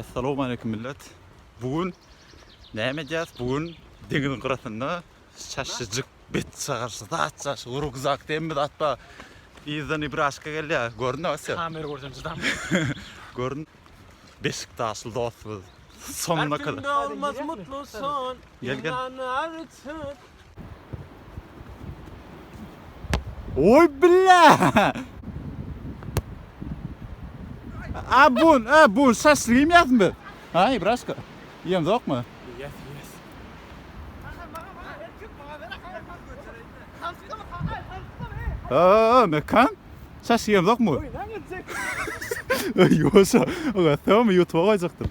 Assalamu alaykum millet. Bugün ne edeceğiz? Bugün denizin kırasında şaşıcık bet çağırsı da açacağız. Urugzak demir atma. İzden İbraşka geldi ya. Gördün mü Asya? Kamera göreceğim sizden. Gördün. Beşiktaşlı dostumuz. Sonuna kadar. Her olmaz mutlu son. Gel, gel. Oy billa! A bun, a bun, şaşırayım yaz mı? Ha İbraşka. Yiyem yok mu? Yes yes. Aa, mekan. Şaşırayım yok mu? Yoksa, o tamam YouTube'a koyacaktım.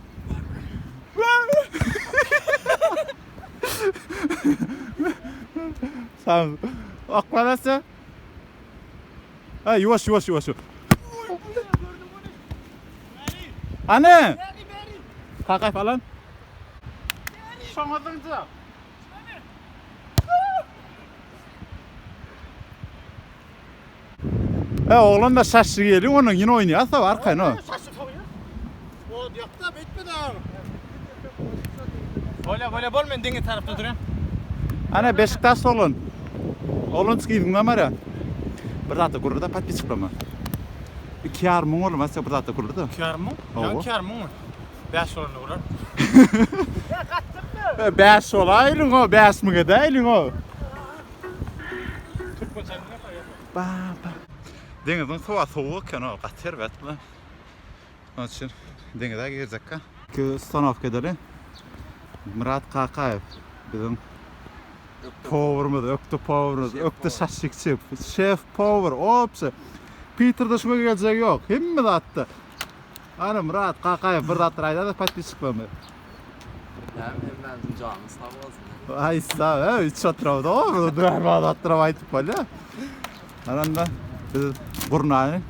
Tamam. Aklanası. Ha yavaş yavaş yavaş. Anne. Kakay falan. Şamadınca. He oğlan da şaşırı geliyor onun yine oynuyorsa var kayın o. Şaşı tavuyor. O yakta bitmedi abi. Böyle böyle bol men denge tarafta duruyorum. Ana Beşiktaş olun. Olun çıkıyordun lan var ya. Bir data kurur da pat çıkma. İki yar mı oğlum aslında bir data kurur da. Kâr mı? Oo. Ya kâr mı? Beş sorunu olur. Beş olaylın o, beş mi gideylin o. Türk koçanı ne koyuyor? Ba ba. Denizin suva soğuk kan o, kaçır betme. Onun için denize girecek ha. Ki Stanovka deli. Murat Kakayev bizim Power'ımız, öktü Power'ımız, öktü şaşıkçı, Chef Power, opsi. Peter da şuna gelecek yok, hem mi attı? Ana Murat Kakayev bir datır ayda da pati çıkmamı. Hem hem canı sağ olsun. Ay sağ ol, hiç oturamadı o mu? Duvar da attırama aytıp böyle. Ananda burnayı,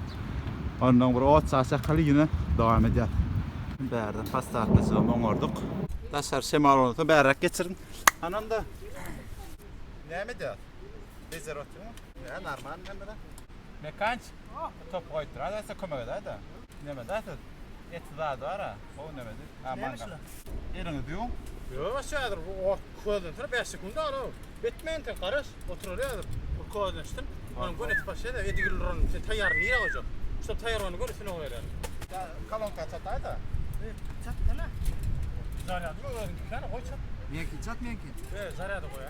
ondan bir ot sağsa kalı yine devam ediyor. Bärden pasta atması oňorduk. Daşar şemal onu bärak geçirin. Ananda. Näme diýär? Bezer oturum. Ya normal näme da? Mekanç. Top koytur. Hadi esa kömek eder da. Näme da? Et da dara. O näme di? Ha manga. Eriňi diýň. Yok aşağıdır. O kodun sonra 5 sekunda ara. Bitmeyin te karış. Oturur yadır. O kodun açtım. Onun gön eti başlaydı. Edi gülür onun. Sen tayyar niye olacak? İşte tayyar onu gör üstüne yani. Kalon kaçatay da. Çat ne? Zaryadı mı? Tane koy çat. Menki çat menki. Evet zaryadı koy.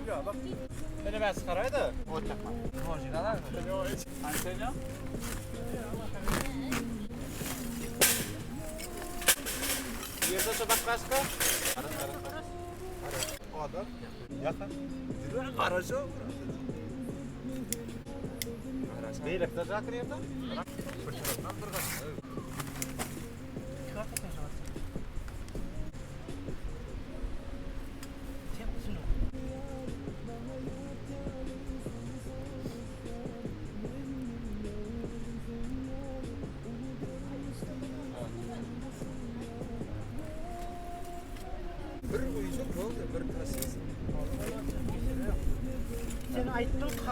Gülüyor bak. Beni ben sıkaraydı. O çakma. Orijinal abi. Hani sen ya? Yerde sobak başka? Ara ara ara. O adam. Yakın. Aracı. Değil, ekta zakır yerde. Bir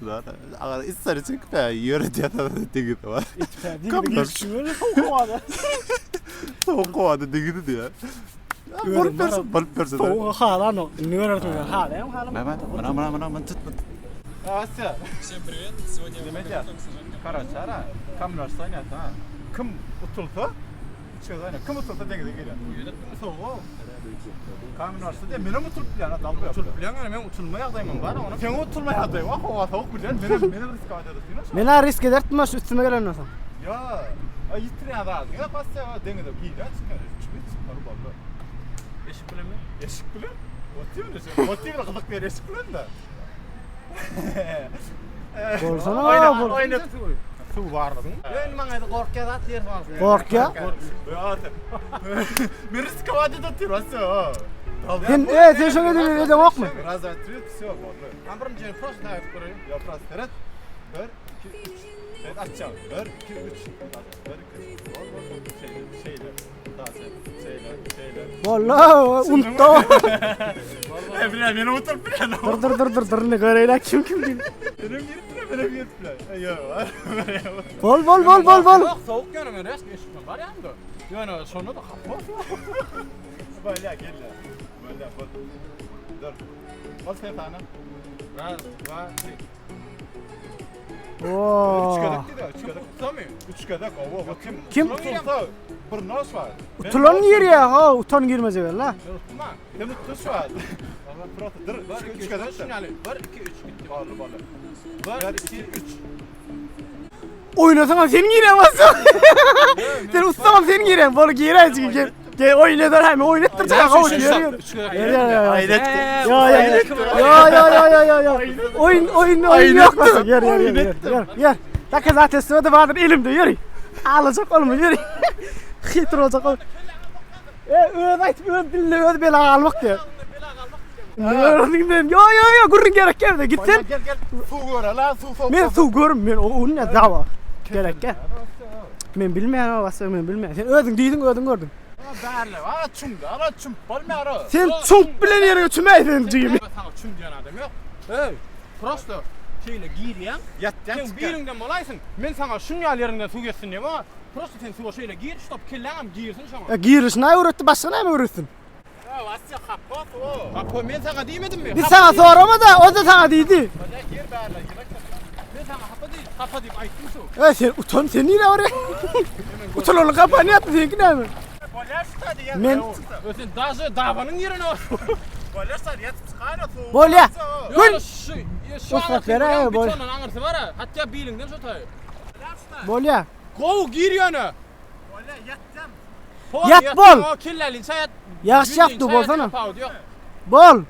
yok yere. Başka teki de tokka. Kamus sayda bortta. Ala bortta. Palibo palibo diyor så ister sikpe. Sular. Aga ister sikpe yöre diye da teki de var. Kamus. Geçiyor kovada. Soğuk kovada teki de ya. Yürü, Bol persen, bol persen. Soğuk hala no. Nörer tuğla hala hem hala. Mehmet, mana mana mana mana tut. Ася. Всем привет. Сегодня Демедя. Короче, ара. Камlar saynet ha. Kim utulsa? Çıkıyor yani. Kim utulsa denge de geliyor. Soğuk. Kamın varsa de benim utulup yani adam bu Uçulup bilen yani ben uçulmaya adayım bana onu. Sen utulmaya da var. Hava soğuk bilen benim benim risk alacağız. Mena risk edertmez üstüme gelen olsa. Ya. Yitirya da. Ya pasta denge de giyiyor. Çıkıyor. Çıkıyor. Çıkıyor. Vallahi. Eşik bilen mi? Eşik bilen. Motiv ne şey? Motiv ne kadar bir eşik bilen de. Bolsana Oyna, bol oyna. su bardyň. Ben maňa gorkya zat yer var. Gorkya? Men riskovat edetirmezse. Sen e sen şoňa edip edip okma. Раз, два, три, все, болды. Ben birinci prosta daýyp göreyim. Я просто вперед. Bir, iki, üç. Evet açacağım. Bir, iki, üç. Bir, iki, üç. Ol, ol, ol. Şeyler, şeyler. Daha sen. Şeyler, şeyler. Vallahi unuttu. E bile beni otur bile. Dur dur dur dur dur ne göreyler kim kim kim. Benim yirtile, benim yirtile. Yok var. Bol bol bol bol bol. Yok, soğuk yanım ben eski eşitmem var yandı. Yani sonra da kapı. Böyle gel ya. Böyle bak. Dur. Bas sen tane. Raz, dva, tri. Üç Oo. kadak dedi, üç kadak. Tutamıyor. Üç kadak. Oo, bak kim? Kim? Tutulsa. Bir nos var. Utulan yer ya ha utan girmez evvel la. Ben tutma. Benim tuş var. Allah fırat. Dur. Bir, Üç iki, kadak. üç, sinyali. Bir, iki, üç gitti. Bağlı bağlı. İki, iki, üç. Oynasana senin giremezsin. Sen ustamam senin giren. Bol giremezsin. Gel. Gel oynadır hem oynattıracak. Kavuş yürüyor. Ya ya ya. Hayret. Ya ya ya ya ya ya ya. Oyun oyun oyun yapmasın. Yer yer yer yer yer. Dakika zaten sırada vardır elimde yürü. Alacak olma yürü. Hitir olacak ol. E ayt öd dille öd bela almak diye. Ne öğrendin ben? Ya ya ya gurrun gerek geldi. Git sen. Gel gel. Su gör lan su su. Men su görüm men o onun ne dava. Gerek gel. Men bilmeýän o basy men bilmeýän. Sen ödüň diýdiň ödüň gördüm. Berle. Ara çum. Ara çum. Balma ara. Sen çunk bilen ýerine çümeýdin diýimi. Ben sana çüm diyen adam yok. Hey, prosto. Şeyle giyiryen. Yat Sen birinden malaysın. Ben sana şunyal yerinden su geçsin diyeyim ama prosto sen su şeyle giyir, stop kelleğim giyirsin sana. Giriş ne öğretti başka ne mi öğrettin? Ya vasya kapat o. Kapı ben sana diyemedim mi? Biz sana sorama da o da sana dedi. Gir berle, gir. Ben sana kapı deyip ayttım su. Ya sen utan sen niye oraya? Utan yaptı seninki ne mi? Men Ösen dazı davanın yerine su. Bolya. Gül. Yo şu, ya şu Ufak anlatı vere, var. Bir tonun anırtı var ha. Hatta bilinden şu tayı. Bolya. Gov gir yana. Boler yatacağım. Yat yat, bol. O killerlin sayat. Yaxşı yapavdu, yok. Bol.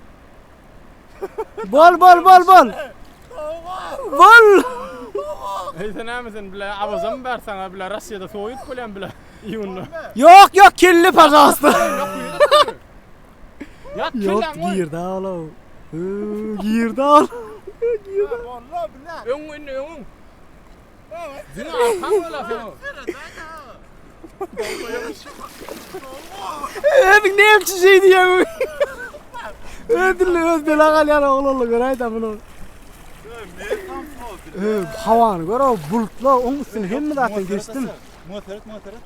Bol bol bol bol. Bol. Sen neymesin bile avazım ver sana bile Rusya'da soğuyup bilen bile. İyi unlu. Yok yok kirli pazarstı. Yat Yok girdi al. Girdi al. Vallahi billahi. Ön ön ön. Zina arkan öyle sen. Ödün ne yapçı şey diye. Ödünlü öd bela kalyan oğlanla göray da bunu. Ee, havanı gör o bulutla onun üstüne hem mi zaten geçtim. Muhtarat muhtarat.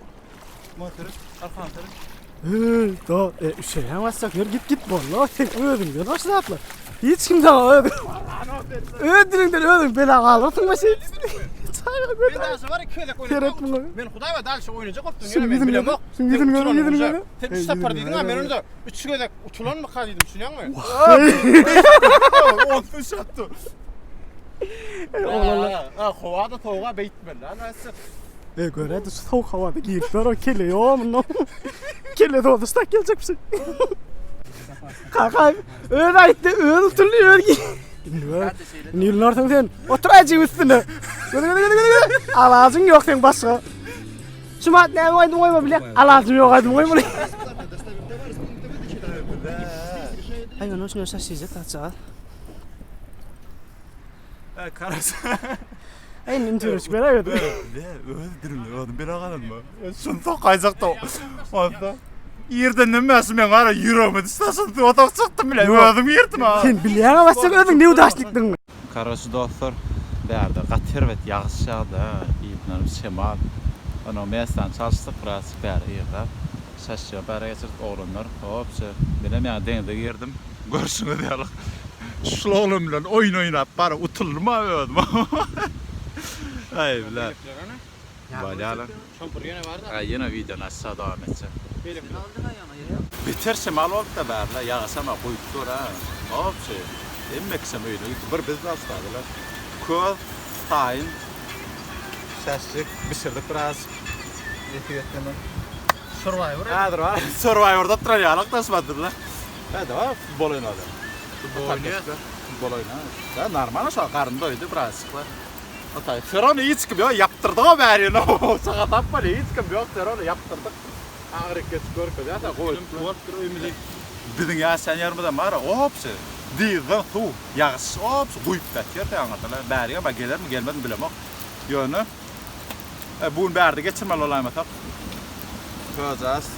Muhtarat. Arkan. Ee, da e, şey hem vassak yer git git sen ödün diyor nasıl atla. Hiç kim sana ödün. Ödününden ödün bela kalırsın mı şey. Çayla Ben daha köyde Keret oynayacağım. bunu. Ben Huday ve dalşı oynayacak optun. Şimdi gidin gidin. Şimdi gidin gidin gidin gidin. Sen üç sefer dedin ha ben gidin. önce üç köyde uçulan mı kadıydım düşünüyor musun? On tuş attı. Oğlanlar. Ha kovada toğuğa beytmel lan. Nasıl? E göre de soğuk havada giyipler o kelle yok mu? Kelle de olursa gelecek bir şey. Kanka öyle ayıttı öyle türlü öyle giy. Nilin ortasın sen otur acı üstüne. Gıdı gıdı gıdı gıdı. Alazın yok sen başka. Şumat ne koydum koyma bile. Alazın yok koydum koyma bile. Ay ben olsun olsa size tatsa. Karası. Ay nin türüş böyle öyle. Ne? Öldürün oğlum bir ağalım mı? Şunu tokayacak da. Onda. Yerden ne mesin ben ara yürüyorum. İstasın otak çıktım bile. Öldüm yerdim ha. Sen bilyana bassak ödün ne udaşlıktın mı? Karası dostlar. Berdi yağış yağdı. İbnarım şemal. Onu mestan çalıştık biraz beri yığda. Şaşıyor beri geçirdik oğlanlar. Hopsa. Benim ya dengde girdim. Görsün diyorlar. Şu oğlum bilen oyun oynap bari utulur mu öldüm. Ay bilen. Ne vardı? Ay yine videonun aşağı devam edeceğim. Benim. Bitirse mal oldu da berle yağsama koydular ha. Hopsa. Emmeksem öyle. Bir biz rastladılar. Köz, tayin, şaşlık, pişirdik biraz. Ehtiyatını. Survivor. Hadi var. Survivor'da tralyalık tasmadılar. Hadi var futbol oynadı. Futbol oynuyor. Futbol oynadı. Ya normal şu karın doydu biraz. Atay, hiç kim yok, yaptırdık o bari. Hiç kim yok, sen onu yaptırdık. Ağrı geç görkö, ya da koy. Bizim ya sen yarımdan var, o hepsi. Dizden su, yağış, hepsi kuyup betker de anlatılar. Bari ama gelir mi gelmez mi bilemem. Yönü. E, bugün berde geçirmeli olayım atak. Gözaz.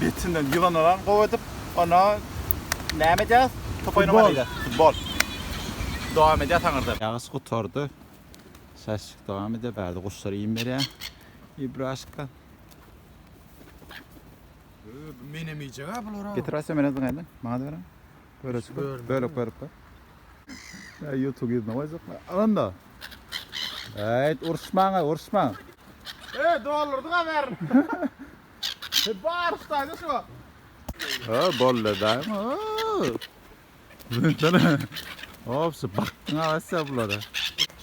Betinden yılan olan kovadıp, ona ne yapacağız? Top oynamalıydı. Futbol. Devam ediyor tanırdı. Yağız kutardı. Səslik devam edə bərdi quşları yemərə. İbraşqa. Menemeyecek ha bunlar. Getirəsə mənə bunu Mənə də verəm. Böyle çıx. Böyle böyle. Ya YouTube gidin. Ne olacak? Alanda. Evet, urşmağa, urşma. E dolardı ha verin. Bağır ustaydı şu. Ha, bolle da. Sana. Hopsa baktın havası bunlara.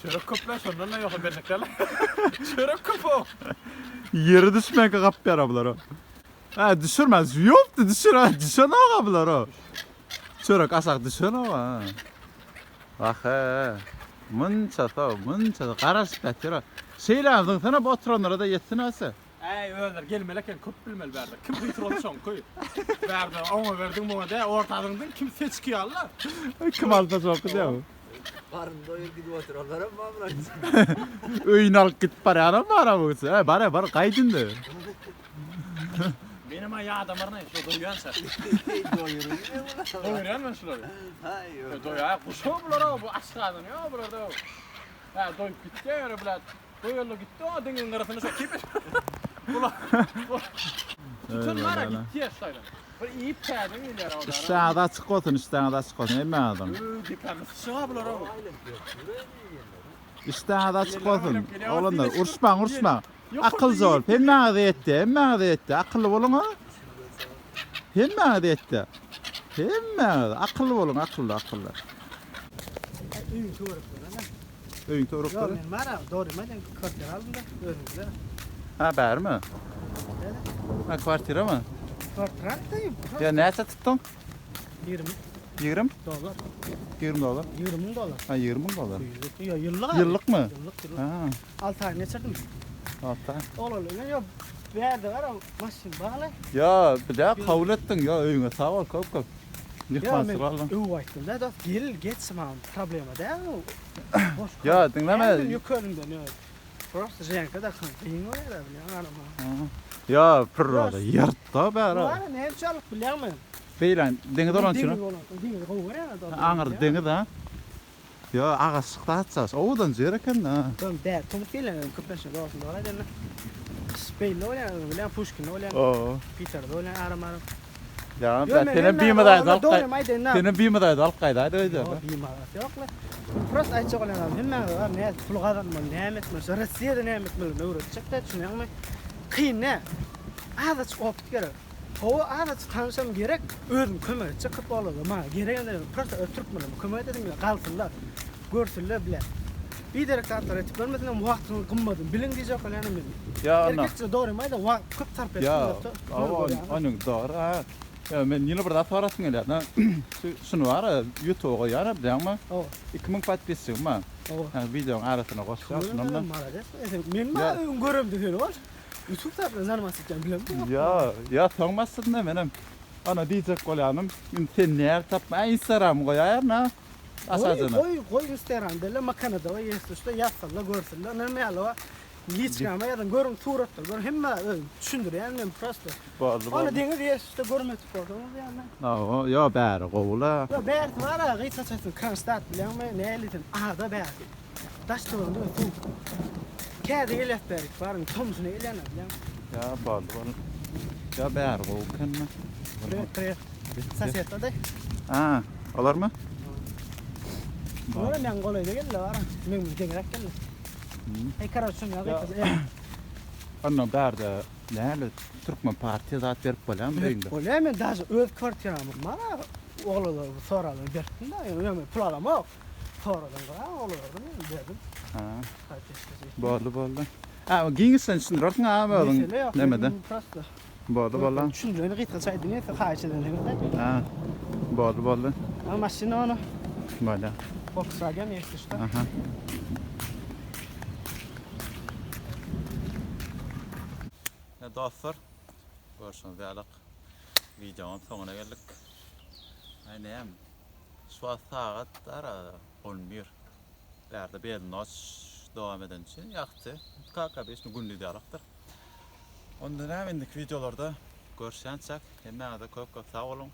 Çörek köpler sonunda ne yok berdiklerle. Çörek o. Yeri düşmeye kap yarabblar o. Ha düşürmez. Yoktu düşür ha. Düşür ne kapılar o. Çörek asak düşür ama. Bak he. Mınça ta mınça betir o. Şeyle aldın sana bu oturanlara da yetsin ası. Ey öler gelmele kel köp bilmel verdi. Kim kıytır son koy. Verdi ama verdin bana de ortadığından kim seçki Allah. Kim aldı çok bu. Karın doyur gidip otururlar ama bırak. Öyün alıp git para anam var ama bara bara kaydın da. Benim ayağı adamlarına şu doyuyan sen. Doyurur yine bunlar. Doyuran ben şuları. Hayır. Doya kuşu bular bu aşağıdan ya burada. Ha doyup gitti ya öyle bile. Doyuyorlu gitti o dengin arasını çok kipir. Bula. Bütün var ya gitti ya şaylan. Bir iyi perdin ileri orada. İşten da açık olsun, işten da açık olsun. Emme adam. Dipemiz sığa bular o. İşten da açık olsun. Oğlanlar urşman urşman. Akıl zor. Hem bana da yetti, hem bana da yetti. Akıllı olun ha. Hem bana da yetti. Hem bana da. Akıllı olun, akıllı, akıllı. Üyün tuvarıp lan. Öyün Yok torukları. men mara doğru men kvartir aldım da önümde. Ha, bär mi? Ha, kvartira mı? Kvartir aldım. Ya neçe tuttun? 20 20? dolar. 20 dolar. 20 dolar. Ha, 20 dolar. Yo yıllık. Yıllık mı? Yıllık yıllık. Ha, 6 ay geçirdim. Altta. Olur öyle yok. Verdi var ama maşin bağlı. Ya, bir daha kabul ettin ya öyüne sağ ol, kop kop. Ya men sıralım. öv aytdım da da gel problema da. Boş. Ya, dinleme. Yukarıdan ya. Da kan. Yin öyle da bilen anama. Ya, pırrada, yırtta ha. Var ne çalıp bilen mi? Beylan, denge dolan şunu. Dingil kovur ya da. Ağır denge da. Ya, ağa sıkta atsas. Oğudan zer eken ha. Ben de tumut gelen köpeşe doğsun dolar den. Speylo öyle bilen Pushkin öyle Oo. Peter öyle aram aram. Ya, ben senin bir na- madaydı ona Doğru alkay. mayden na. Senin bir madaydı alkaydı. Hadi öyle. Yo, bir madat yok la. Prost aytsa olan adam hem var ne pulgadan mı ne etmez. Rossiyada ne etmez. Ne uğraşacak da şunu ama kıyın ne? Adat çıkıp gerek. O adat tanışam gerek. Özüm kömür çıkıp olur ama gerek ende prost ötürtmürüm. Kömür dedim ya kalsınlar. Görsünler bile. Bir direkt tartar etip görmeden vaktini kımmadım. Bilin diyecek olan benim. Ya, anam. Erkekçe doğru mayda va köp sarp ettim. Ya, ama onun doğru ha. Ya men yine burada sorasın öyle. Na şunu var ya YouTube'a yana bilen mi? O. 2000 patpissin ma. O. Ha videonun arasına koşacağız. Ondan. Men Ya. ma görüm de var. YouTube tarafından zanması için bilem. Ya, ya sormazsın da benim. Ana diyecek kolanım. Sen ne tapma Instagram koyar na. Asacına. Koy koy Instagram dele makanada ve işte yazsınlar görsünler. Ne meyala Hiç kama ya da görün suratlar görün hem düşündür yani men prosto. Bağlı. denge diye işte görmek istiyorum yani. No, ya bär kovula. Ya bert var ya git saçın kan stat bilen mi ne elitin aha da. Taş tuğun diyor tu. Berik var mı tomsunu elene bilen. Ya bağlı bağlı. Ya? Tre tre. Saseta de. Ha, alır mı? Ora men golay de gel var. Men bir denge rakkel. Hey karışın ya git. Anna bär de näle Türkmen partiya zat berip bolam beýinde. Öyle mi? Daha öz kvartiramı bana oğlular soralar berkin da yani pul alamam. Sonradan da olurdum dedim. Ha. Bağlı bağlı. Ha, giyinsen şimdi rotun abi oğlum. Bağlı bağlı. Şunu öyle git kaçaydı niye ki kaçaydın demedi. Ha. Bağlı bağlı. Ama maşini onu. Bağlı. Volkswagen yetişti. Aha. Ne dağfır. Görüşmek üzere. Videonun sonuna geldik. Aynen. Şu an saat arada. 11. Derde bir noç devam eden için yaktı. Kaka beş günlü diyalaktır. Ondan hemen videolarda görüşen çak. Hemen de köp köp sağ olun.